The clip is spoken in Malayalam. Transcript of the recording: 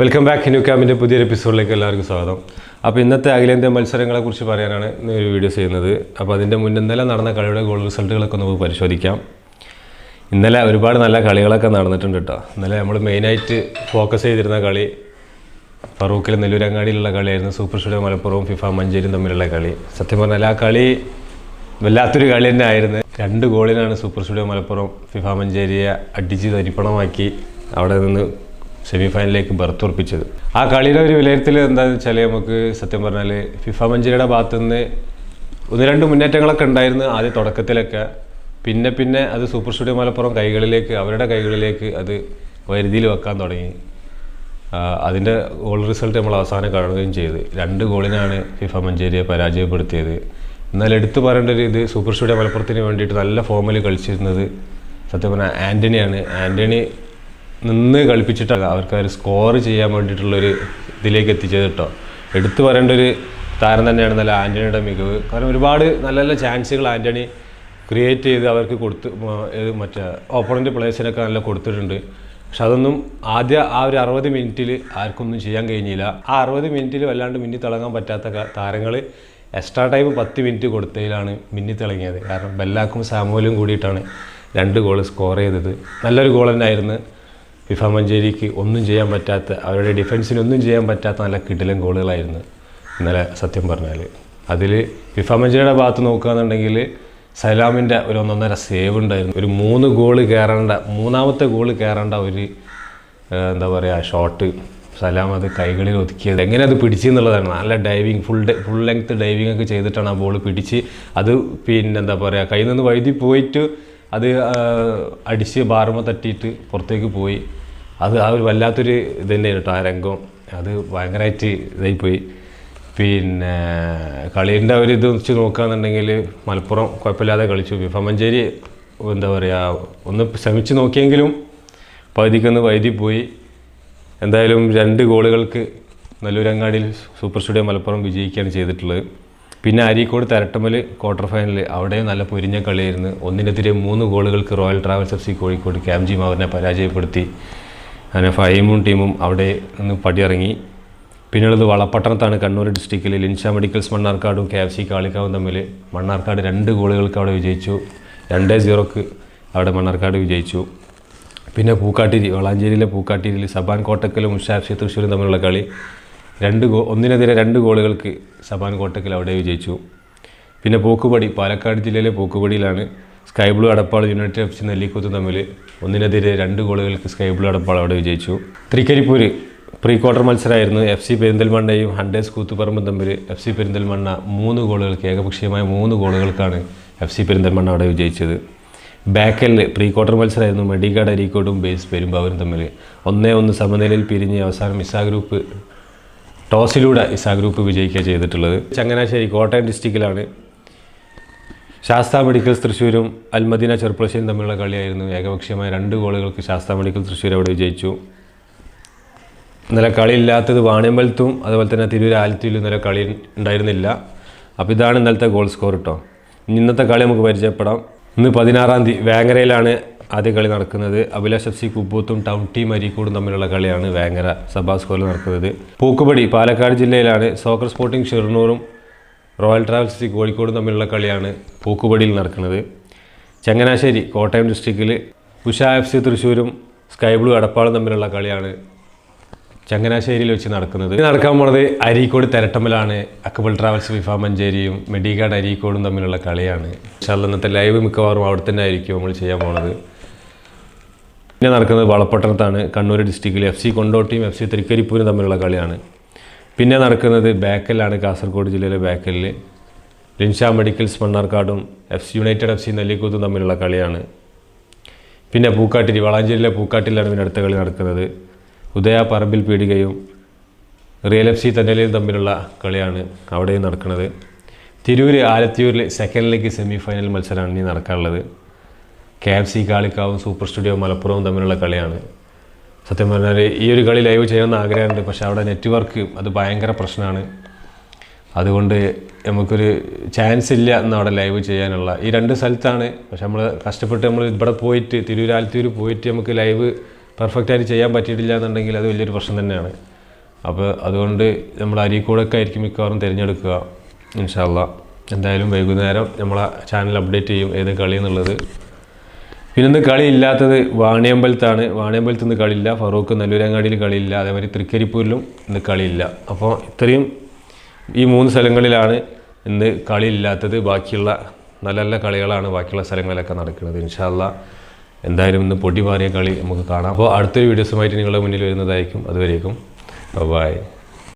വെൽക്കം ബാക്ക് ന്യൂ ക്യാമ്പിന്റെ പുതിയൊരു എപ്പിസോഡിലേക്ക് എല്ലാവർക്കും സ്വാഗതം. അപ്പോൾ ഇന്നത്തെ അഖിലേന്ത്യാ മത്സരങ്ങളെക്കുറിച്ച് പറയാനാണ് ഒരു വീഡിയോ ചെയ്യുന്നത്. അപ്പോൾ അതിന്റെ മുന്നേ ഇന്നലെ നടന്ന കളിയുടെ ഗോൾ റിസൾട്ടുകളൊക്കെ നമുക്ക് പരിശോധിക്കാം. ഇന്നലെ ഒരുപാട് നല്ല കളികളൊക്കെ നടന്നിട്ടുണ്ട് കേട്ടോ. ഇന്നലെ നമ്മൾ മെയിനായിട്ട് ഫോക്കസ് ചെയ്തിരുന്ന കളി ഫറൂഖിൽ നെല്ലൂരങ്ങാടിയിലുള്ള കളിയായിരുന്നു. സൂപ്പർ സ്റ്റുഡിയോ മലപ്പുറവും ഫിഫ മഞ്ചേരിയും തമ്മിലുള്ള കളി. സത്യം പറഞ്ഞാൽ ആ കളി വല്ലാത്തൊരു കളി തന്നെ ആയിരുന്നു. രണ്ട് ഗോളിനാണ് സൂപ്പർ സ്റ്റുഡിയോ മലപ്പുറം ഫിഫ മഞ്ചേരിയെ അടിച്ച് തരിപ്പണമാക്കി അവിടെ നിന്ന് സെമി ഫൈനലിലേക്ക് ബർത്ത് ഉറപ്പിച്ചത് ആ കളിയുടെ ഒരു വിലയിരുത്തൽ എന്താണെന്ന് വെച്ചാൽ നമുക്ക് സത്യം പറഞ്ഞാൽ ഫിഫ മഞ്ചേരിയുടെ ഭാഗത്തു നിന്ന് ഒന്ന് രണ്ട് മുന്നേറ്റങ്ങളൊക്കെ ഉണ്ടായിരുന്നു ആദ്യ തുടക്കത്തിലൊക്കെ. പിന്നെ പിന്നെ അത് സൂപ്പർ സ്റ്റുഡിയോ മലപ്പുറം കൈകളിലേക്ക് അവരുടെ കൈകളിലേക്ക് അത് വരുതിയിൽ വെക്കാൻ തുടങ്ങി. അതിന്റെ ഗോൾ റിസൾട്ട് നമ്മൾ അവസാനം കാണുകയും ചെയ്തു. രണ്ട് ഗോളിനാണ് ഫിഫ മഞ്ചേരിയെ പരാജയപ്പെടുത്തിയത്. എന്നാൽ എടുത്തു പറയേണ്ട ഒരു ഇത് സൂപ്പർ സ്റ്റുഡിയോ മലപ്പുറത്തിന് വേണ്ടിയിട്ട് നല്ല ഫോമിൽ കളിച്ചിരുന്നത് സത്യം പറഞ്ഞാൽ ആന്റണിയാണ് ആന്റണി നിന്ന് കളിപ്പിച്ചിട്ടാണ് അവർക്ക് ഒരു സ്കോർ ചെയ്യാൻ വേണ്ടിയിട്ടുള്ളൊരു ഇതിലേക്ക് എത്തിച്ചത് കേട്ടോ. എടുത്തു പറയേണ്ട ഒരു താരം തന്നെയാണ് നല്ല ആന്റണിയുടെ മികവ്. കാരണം ഒരുപാട് നല്ല നല്ല ചാൻസുകൾ ആന്റണി ക്രിയേറ്റ് ചെയ്ത് അവർക്ക് കൊടുത്ത് മറ്റേ ഓപ്പണന്റ് പ്ലേയേഴ്സിനൊക്കെ നല്ല കൊടുത്തിട്ടുണ്ട്. പക്ഷെ അതൊന്നും ആദ്യ ആ ഒരു അറുപത് മിനിറ്റിൽ ആർക്കൊന്നും ചെയ്യാൻ കഴിഞ്ഞില്ല. ആ അറുപത് മിനിറ്റിൽ വല്ലാണ്ട് മിന്നി തിളങ്ങാൻ പറ്റാത്ത താരങ്ങൾ എക്സ്ട്രാ ടൈം പത്ത് മിനിറ്റ് കൊടുത്തതിലാണ് മിന്നി തിളങ്ങിയത്. കാരണം ബെല്ലാക്കും സാമുവലും കൂടിയിട്ടാണ് രണ്ട് ഗോൾ സ്കോർ ചെയ്തത്. നല്ലൊരു ഗോൾ തന്നെയായിരുന്നു. ഫിഫ മഞ്ചേരിക്ക് ഒന്നും ചെയ്യാൻ പറ്റാത്ത അവരുടെ ഡിഫൻസിന് ഒന്നും ചെയ്യാൻ പറ്റാത്ത നല്ല കിടിലൻ ഗോളുകളായിരുന്നു ഇന്നലെ സത്യം പറഞ്ഞാൽ അതിൽ ഫിഫ മഞ്ചേരിയുടെ ഭാഗത്ത് നോക്കുകയാണെന്നുണ്ടെങ്കിൽ സലാമിന്റെ ഒരു ഒന്നൊന്നര സേവ് ഉണ്ടായിരുന്നു. ഒരു മൂന്ന് ഗോൾ കയറേണ്ട മൂന്നാമത്തെ ഗോൾ കയറേണ്ട ഒരു എന്താ പറയുക ഷോട്ട് സലാം അത് കൈകളിൽ ഒതുക്കിയത്. എങ്ങനെ അത് പിടിച്ചെന്നുള്ളതാണ് നല്ല diving full full length diving ഒക്കെ ചെയ്തിട്ടാണ് ആ ബോൾ പിടിച്ച് അത് പിന്നെ എന്താ പറയുക കയ്യിൽ നിന്ന് വഴുതി പോയിട്ട് അത് അടിച്ച് ബാറുമ തട്ടിയിട്ട് പുറത്തേക്ക് പോയി. അത് ആ ഒരു വല്ലാത്തൊരു ഇത് കേട്ടോ ആ രംഗം. അത് ഭയങ്കരമായിട്ട് ഇതായിപ്പോയി. പിന്നെ കളീന്റെ ഒരു ഇത് വെച്ച് നോക്കുകയാണെന്നുണ്ടെങ്കിൽ മലപ്പുറം കുഴപ്പമില്ലാതെ കളിച്ചു. വിഫ മഞ്ചേരി എന്താ പറയുക ഒന്ന് ശ്രമിച്ച് നോക്കിയെങ്കിലും പകുതിക്കൊന്ന് വൈദ്യുതി പോയി. എന്തായാലും രണ്ട് ഗോളുകൾക്ക് നല്ലൂരങ്ങാടിയിൽ സൂപ്പർ സ്റ്റുഡിയോ മലപ്പുറം വിജയിക്കുകയാണ് ചെയ്തിട്ടുള്ളത്. പിന്നെ അരീക്കോട് തരട്ടമ്മൽ ക്വാർട്ടർ ഫൈനൽ അവിടെയും നല്ല പൊരിഞ്ഞ കളിയായിരുന്നു. ഒന്നിനെതിരെ മൂന്ന് ഗോളുകൾക്ക് royal travels F C Kozhikode ക്യാംജി മാവറിനെ പരാജയപ്പെടുത്തി. അങ്ങനെ ഫൈമും ടീമും അവിടെ നിന്ന് പടിയിറങ്ങി. പിന്നെയുള്ളത് വളപ്പട്ടണത്താണ് കണ്ണൂർ ഡിസ്ട്രിക്റ്റിൽ ലിൻഷ മെഡിക്കൽസ് മണ്ണാർക്കാടും കെ എഫ് സി കാളിക്കാവും തമ്മിൽ മണ്ണാർക്കാട് രണ്ട് ഗോളുകൾക്ക് അവിടെ വിജയിച്ചു. രണ്ടേ സീറോക്ക് അവിടെ മണ്ണാർക്കാട് വിജയിച്ചു. പിന്നെ പൂക്കാട്ടിരി വളാഞ്ചേരിയിലെ പൂക്കാട്ടിരിയിൽ സബാൻ കോട്ടക്കലും മുഷാഫി തൃശ്ശൂരും തമ്മിലുള്ള കളി. രണ്ട് ഗോ ഒന്നിനെതിരെ രണ്ട് ഗോളുകൾക്ക് സബാൻ കോട്ടക്കൽ അവിടെ വിജയിച്ചു. പിന്നെ പൂക്കുപടി പാലക്കാട് ജില്ലയിലെ പൂക്കുപടിയിലാണ് sky blue Adappal united F C Nellikuth തമ്മിൽ ഒന്നിനെതിരെ രണ്ട് ഗോളുകൾക്ക് സ്കൈ ബ്ലൂ അടപ്പാൾ അവിടെ വിജയിച്ചു. തൃക്കരിപ്പൂര് പ്രീ ക്വാർട്ടർ മത്സരമായിരുന്നു. എഫ് സി പെരിന്തൽമണ്ണയും ഹണ്ടേഴ്സ് കൂത്തുപറമ്പും തമ്മിൽ എഫ് സി പെരിന്തൽമണ്ണ മൂന്ന് ഗോളുകൾക്ക് ഏകപക്ഷീയമായ മൂന്ന് ഗോളുകൾക്കാണ് എഫ് സി പെരിന്തൽമണ്ണ അവിടെ വിജയിച്ചത്. ബാക്കലിൽ പ്രീ ക്വാർട്ടർ മത്സരമായിരുന്നു. മെഡിക്കാട് അരീക്കോടും ബേസ് പെരുമ്പാവൂരും തമ്മിൽ ഒന്നേ ഒന്ന് സമനിലയിൽ പിരിഞ്ഞ് അവസാനം മിസാ ഗ്രൂപ്പ് ടോസിലൂടെ ഇസാ ഗ്രൂപ്പ് വിജയിക്കുക ചെയ്തിട്ടുള്ളത്. ചങ്ങനാശ്ശേരി കോട്ടയം ഡിസ്ട്രിക്റ്റിലാണ്. ശാസ്ത മെഡിക്കൽസ് തൃശ്ശൂരും അൽമദീന ചെറുപ്പളശ്ശേരിയും തമ്മിലുള്ള കളിയായിരുന്നു. ഏകപക്ഷീയമായ രണ്ട് ഗോളുകൾക്ക് ശാസ്ത മെഡിക്കൽ തൃശ്ശൂർ അവിടെ വിജയിച്ചു. ഇന്നലെ കളിയില്ലാത്തത് വാണിയമ്പലത്തും അതുപോലെ തന്നെ തിരൂർ ഇന്നലെ കളി ഉണ്ടായിരുന്നില്ല. അപ്പോൾ ഇതാണ് ഇന്നലത്തെ ഗോൾ സ്കോർ കേട്ടോ ഇനി ഇന്നത്തെ കളി നമുക്ക് പരിചയപ്പെടാം. ഇന്ന് പതിനാറാം തീയതി വേങ്ങരയിലാണ് ആദ്യ കളി നടക്കുന്നത് അഭിലാഷ് എഫ് സി കുപ്പൂത്തും ടൗൺ ടീം അരീക്കോടും തമ്മിലുള്ള കളിയാണ് വേങ്ങര സഭാ കോല നടക്കുന്നത്. പൂക്കുപടി പാലക്കാട് ജില്ലയിലാണ് സോക്കർ സ്പോർട്ടിംഗ് ഷെർണൂറും റോയൽ ട്രാവൽസ് സി കോഴിക്കോടും തമ്മിലുള്ള കളിയാണ് പൂക്കുപടിയിൽ നടക്കുന്നത്. ചങ്ങനാശ്ശേരി കോട്ടയം ഡിസ്ട്രിക്റ്റിൽ ഉഷ എഫ് സി തൃശ്ശൂരും സ്കൈ ബ്ലൂ അടപ്പാളും തമ്മിലുള്ള കളിയാണ് ചങ്ങനാശ്ശേരിയിൽ വെച്ച് നടക്കുന്നത്. നടക്കാൻ പോണത് അരീക്കോട് തെരട്ടമ്പലാണ് അക്ബൽ ട്രാവൽസ് വിഫ മഞ്ചേരിയും മെഡിക്കാട് അരീക്കോടും തമ്മിലുള്ള കളിയാണ്. ഇന്നത്തെ ലൈവ് മിക്കവാറും അവിടെ തന്നെ ആയിരിക്കും നമ്മൾ ചെയ്യാൻ പോണത്. പിന്നെ നടക്കുന്നത് വളപ്പട്ടണത്താണ് കണ്ണൂർ ഡിസ്ട്രിക്റ്റിൽ എഫ് സി കൊണ്ടോട്ടിയും എഫ് സി തൃക്കരിപ്പൂരും തമ്മിലുള്ള കളിയാണ്. പിന്നെ നടക്കുന്നത് ബാക്കലിലാണ് കാസർഗോഡ് ജില്ലയിലെ ബാക്കലിൽ Linsha medicals മണ്ണാർക്കാടും F C united F C നെല്ലിക്കൂത്തും തമ്മിലുള്ള കളിയാണ്. പിന്നെ പൂക്കാട്ടിരി വളാഞ്ചേരിയിലെ പൂക്കാട്ടിലാണ് പിന്നെ അടുത്ത കളി നടക്കുന്നത്. ഉദയ പറമ്പിൽ പീടികയും റിയൽ എഫ് സി തന്നലയും തമ്മിലുള്ള കളിയാണ് അവിടെയും നടക്കുന്നത്. തിരൂർ ആലത്തിയൂരിൽ സെക്കൻഡ് ലെഗ് സെമി ഫൈനൽ മത്സരമാണ് ഇനി നടക്കാനുള്ളത്. കെ എഫ് സി കാളിക്കാവും സൂപ്പർ സ്റ്റുഡിയോ മലപ്പുറവും തമ്മിലുള്ള കളിയാണ്. സത്യം പറഞ്ഞാൽ ഈ ഒരു കളി ലൈവ് ചെയ്യണമെന്ന് ആഗ്രഹമുണ്ട് പക്ഷെ അവിടെ നെറ്റ്വർക്ക് അത് ഭയങ്കര പ്രശ്നമാണ്. അതുകൊണ്ട് നമുക്കൊരു ചാൻസ് ഇല്ല എന്ന് അവിടെ ലൈവ് ചെയ്യാനുള്ള. ഈ രണ്ട് സ്ഥലത്താണ് പക്ഷെ നമ്മൾ കഷ്ടപ്പെട്ട് നമ്മൾ ഇവിടെ പോയിട്ട് തിരുവരാലത്തൂർ പോയിട്ട് നമുക്ക് ലൈവ് പെർഫെക്റ്റായിട്ട് ചെയ്യാൻ പറ്റിയിട്ടില്ല എന്നുണ്ടെങ്കിൽ അത് വലിയൊരു പ്രശ്നം തന്നെയാണ്. അപ്പോൾ അതുകൊണ്ട് നമ്മൾ അരീക്കോടൊക്കെ ആയിരിക്കും മിക്കവാറും തിരഞ്ഞെടുക്കുക ഇൻഷാല്ല എന്തായാലും വൈകുന്നേരം നമ്മളെ ചാനൽ അപ്ഡേറ്റ് ചെയ്യും ഏത് കളി എന്നുള്ളത് പിന്നെ കളിയില്ലാത്തത് വാണിയമ്പലത്താണ്. വാണിയമ്പലത്ത് ഇന്ന് കളിയില്ല. ഫറൂഖ് നെല്ലൂരങ്ങാടിയിൽ കളിയില്ല. അതേമാതിരി തൃക്കരിപ്പൂരിലും ഇന്ന് കളിയില്ല. അപ്പോൾ ഇത്രയും ഈ മൂന്ന് സ്ഥലങ്ങളിലാണ് ഇന്ന് കളിയില്ലാത്തത്. ബാക്കിയുള്ള നല്ല നല്ല കളികളാണ് ബാക്കിയുള്ള സ്ഥലങ്ങളിലൊക്കെ നടക്കുന്നത്. ഇൻഷാല്ല എന്തായാലും ഇന്ന് പൊടി മാറിയ കളി നമുക്ക് കാണാം. അപ്പോൾ അടുത്തൊരു വീഡിയോസുമായിട്ട് നിങ്ങളുടെ മുന്നിൽ വരുന്നതായിരിക്കും. അതുവരേക്കും. ബൈ.